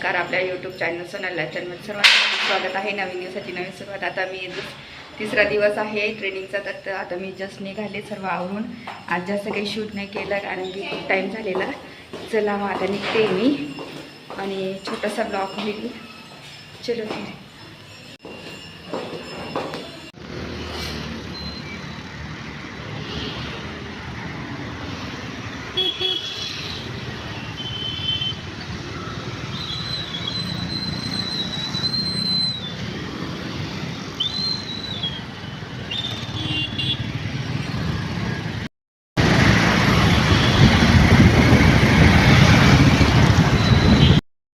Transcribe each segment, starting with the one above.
नमस्कार आपल्या YouTube channel Sonala channel सर्वांचं स्वागत आहे. नवीन दिवसाची नवीन सुरुवात. आता मी तिसरा दिवस आहे ट्रेनिंगचा तर आता मी जस्ट निघाले सर्व आवरून. आज जास्त काही शूट नाही केलं कारण की खूप टाईम झालेला. चला मग आता निघते मी. आणि छोटासा ब्लॉग होईल. चलो फिर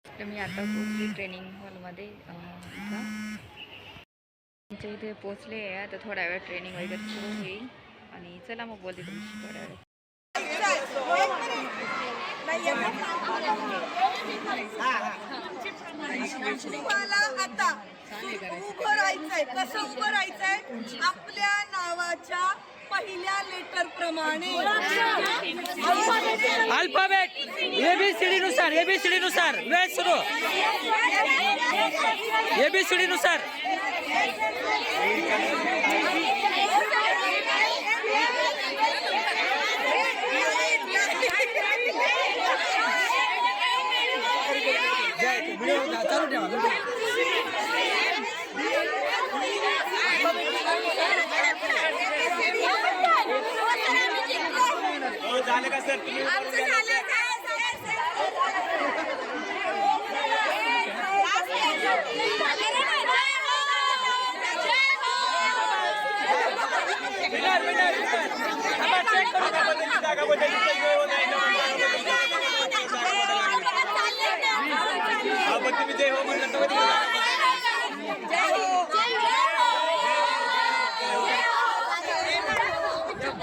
तर मी आता पोचली ट्रेनिंग हॉलमध्ये अं, इथं. आमच्या इथे पोचले आहे आता थोडा वेळ ट्रेनिंग वगैरे सुरू होईल. आणि चला मग बोलते तुमची थोड्या वेळ. तुम्हाला आता उभं राहायचंय कसं उभं राहायचंय? आपल्या नावाच्या पहिल्या लेटर प्रमाणे. अल्फाबेट एबीसीडी नुसार एबीसीडी नुसार. वेळ सुरू. एबीसीडी नुसार. thank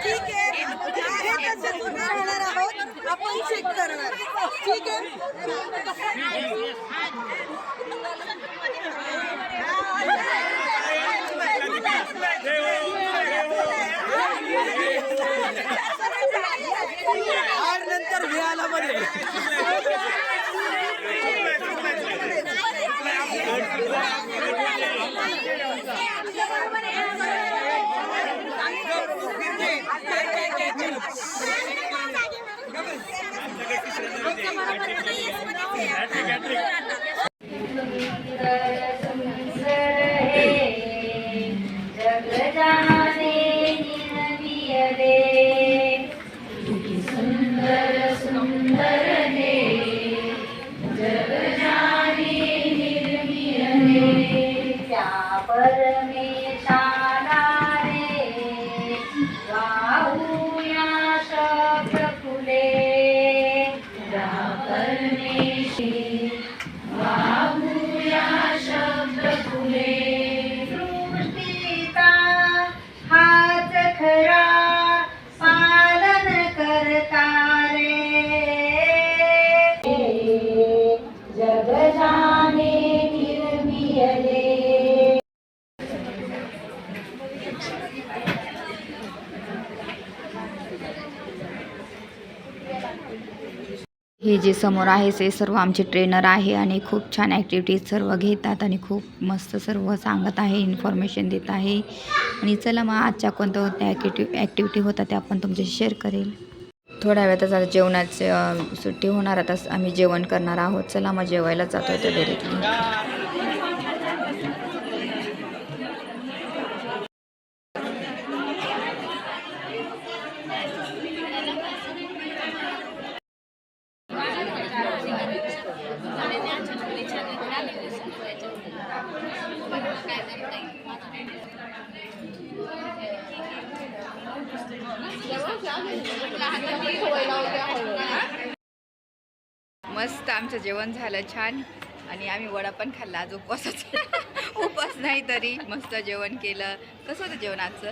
ठीक आहे. आहे आहोत आपण चेक करणार. ठीक आहे. त्या हे जे समोर आहे ते सर्व आमचे ट्रेनर आहे आणि खूप छान ॲक्टिव्हिटीज सर्व घेतात आणि खूप मस्त सर्व सांगत आहे इन्फॉर्मेशन देत आहे. आणि चला मग आजच्या कोणत्या कोणत्या ॲक्टिव्हिटी ॲक्टिव्हिटी होता त्या आपण तुमच्याशी शेअर करेल. थोड्या वेळातच आता जेवणाचे सुट्टी होणार आता आम्ही जेवण करणार आहोत. चला मग जेवायला जातो त्या डायरेक्टली मस्त आमचं जेवण झालं छान. आणि आम्ही वडा पण खाल्ला आज उपवासाचा. उपवास नाही तरी मस्त जेवण केलं. कसं होतं जेवण आजचं?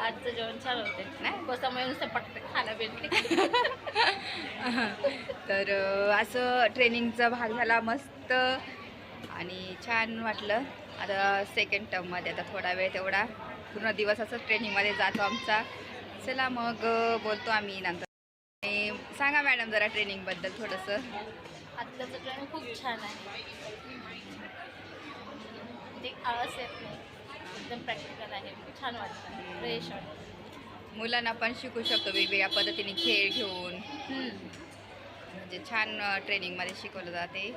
आजचं जेवण छान होते. नाही? कोसामुळे नुसतं पटकन खायला भेटले. तर असं ट्रेनिंगचा भाग झाला मस्त. आणि छान वाटलं. आता सेकंड टर्ममध्ये आता थोडा वेळ तेवढा. पूर्ण दिवस असं ट्रेनिंगमध्ये जातो आमचा. चला मग बोलतो आम्ही नंतर. सांगा मॅडम जरा ट्रेनिंगबद्दल थोडंसं. आत्ताचं ट्रेन खूप छान आहे. ते आळस येत नाही. एकदम प्रॅक्टिकल आहे. छान वाटतं. फ्रेश वाटतं. मुलांना पण शिकू शकतो वेगवेगळ्या पद्धतीने खेळ घेऊन. म्हणजे छान ट्रेनिंगमध्ये शिकवलं जाते.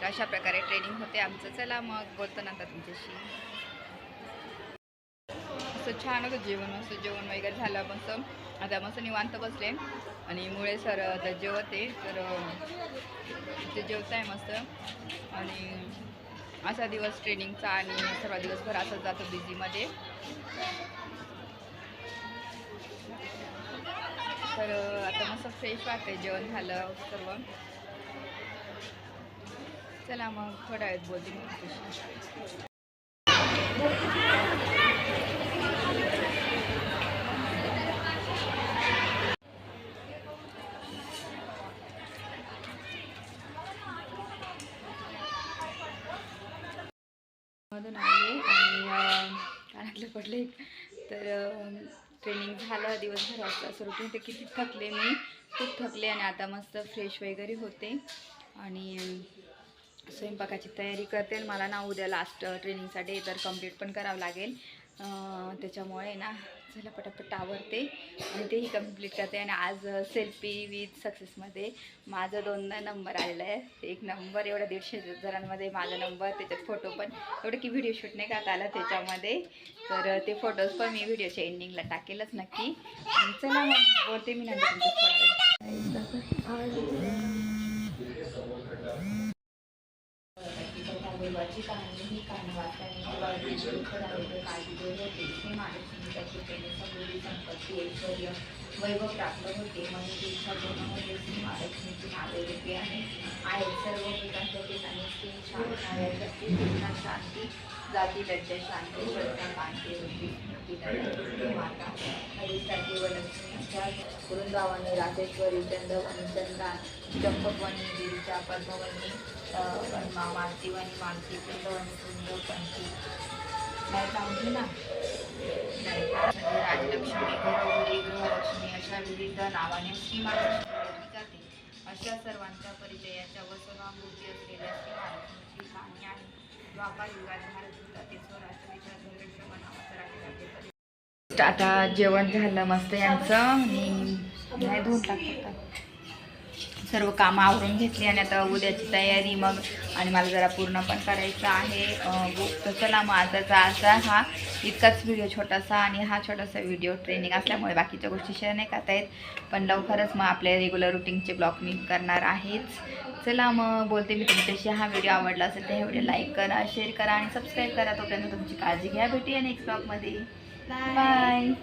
तर अशा प्रकारे ट्रेनिंग होते आमचं. चला मग बोलतो नंतर तुमच्याशी. असं छान होतं जेवण मस्त जेवण वगैरे झालं मस्त आता मस्त निवांत बसले. आणि मुळे सर आता जेवते तर ते जेवत आहे मस्त. आणि असा दिवस ट्रेनिंगचा आणि सर्व दिवसभर असं जातो बिझीमध्ये. तर आता मस्त फ्रेश वाटते जेवण झालं सर्व. चला मग थोडा आहेत बोलते मधून आले आणि कानातलं पडले. तर ट्रेनिंग झालं दिवसभराचं असं रुटीन ते किती थकले मी. खूप थकले आणि आता मस्त फ्रेश वगैरे होते. आणि स्वयंपाकाची तयारी करते. मला ना उद्या लास्ट ट्रेनिंगसाठी तर कंप्लीट पण करावं लागेल. त्याच्यामुळे ना चला पटापट आवरते आणि तेही कंप्लीट करते. आणि आज सेल्फी विथ सक्सेसमध्ये माझा दोनदा नंबर आलेला आहे. एक नंबर एवढा दीडशे जणांमध्ये माझा नंबर त्याच्यात फोटो पण. एवढं की व्हिडिओ शूट नाही करता आला त्याच्यामध्ये. तर ते फोटोज पण मी व्हिडिओच्या एंडिंगला टाकेलच नक्की. चला मग बोलते मी नंतर तुमच्या देवाची कहाणी ही कहाणी वाचताना काळजी होते. हे माणूस त्याची प्रेमी समृद्धी संपत्ती ऐश्वर वैभव प्राप्त होते. म्हणजे इच्छा पूर्ण होते श्री महालक्ष्मीची नावे रूपे आहे आहेत. सर्व पिकांच्या ठिकाणी श्री शांत शांती जाती लज्जा शांती श्रद्धा कांती रूपी स्मृती माता व लक्ष्मीच्या वृंदावनी राजेश्वरी चंद्रवणी चंद्रा चंपकवनी गिरीच्या पद्मवनी पद्मा मालतीवनी मालती चंद्रवनी सुंदर पंची नाही सांगते ना म्हणजे राजलक्ष्मी घरोघरी गृहलक्ष्मी अशा विविध नावाने श्री महालक्ष्मी ओळखली जाते. अशा सर्वांच्या परिचयाच्या व सर्वांभूती असलेल्या श्री महालक्ष्मीची कहाणी आहे द्वापार युगात भारत युगातील स्वराष्ट्र देशात नावाचं जाते आता जेवण झालं मस्त यांचं. आणि नाही धुवून टाकतात सर्व कामं आवरून घेतली आणि आता उद्याची तयारी मग आणि मला जरा पूर्ण पण करायचं आहे. बुक तर चला मग आताचा असा हा. इतकाच व्हिडिओ छोटासा आणि हा छोटासा व्हिडिओ ट्रेनिंग असल्यामुळे बाकीच्या गोष्टी शेअर नाही करता येत. पण लवकरच मग आपल्या रेग्युलर रुटीनचे ब्लॉग मी करणार आहेच. चला मग बोलते मी तुमच्याशी. हा व्हिडिओ आवडला असेल तर हे व्हिडिओ लाईक करा शेअर करा आणि सबस्क्राईब करा. तोपर्यंत तुमची काळजी घ्या. भेटूया नेक्स्ट ब्लॉगमध्ये 拜